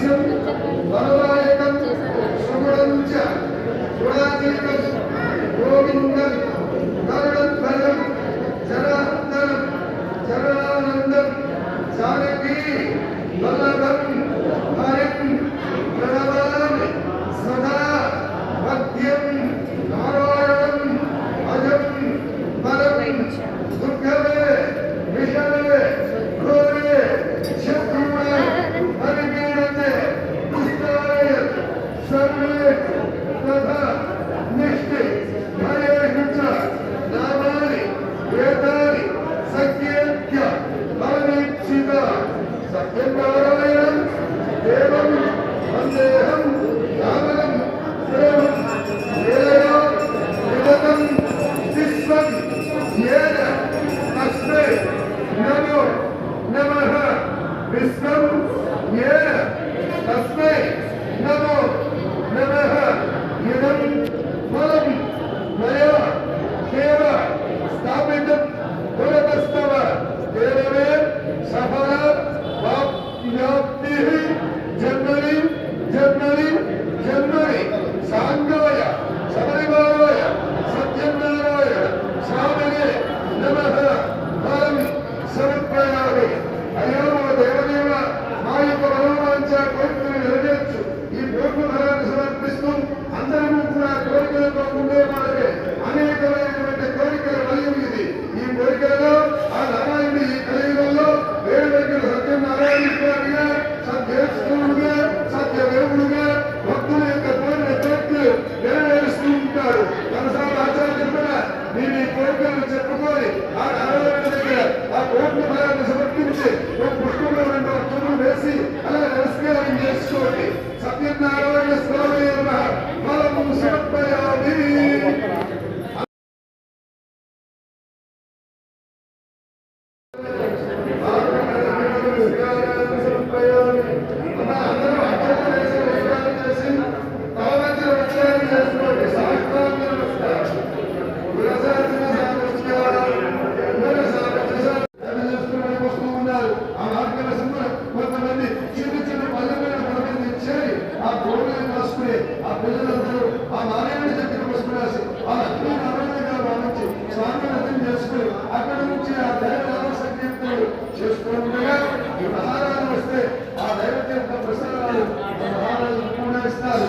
దేశం బలదాయకం శ్రమణం చ గుణాతీతం గోవిందం కరుణద్వయం జనార్దనం सत्यनारायण देवं वन्देऽहं रामनं प्रेमं लेलया विगतं विश्वं येन तस्मै नमो नमः विश्वम् जनवरी जनवरी सांग కోరికలను చెప్పుకొని ఆ నారాయణ దగ్గర ఆ కోర్టు భారాన్ని సమర్పించి ఒక పుష్పంలో రెండు అక్షరం వేసి అలా నమస్కారం చేసుకోండి. సత్యనారాయణ స్వామి మనము సమర్పయామి సమర్పయామి మన అందరం ఉంటే ఆ పిల్లలందరూ ఆ నారాయణ చక్రం పసుపురాసి ఆ లక్ష్మీ నారాయణగా భావించి స్వామి అర్థం చేసుకుని అక్కడ నుంచి ఆ దైవ సంకీర్తనలు చేస్తూ ఉండగా ఈ మహారాజు వస్తే ఆ దైవ ప్రసారాలు మహారాజు కూడా ఇస్తారు.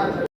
importante.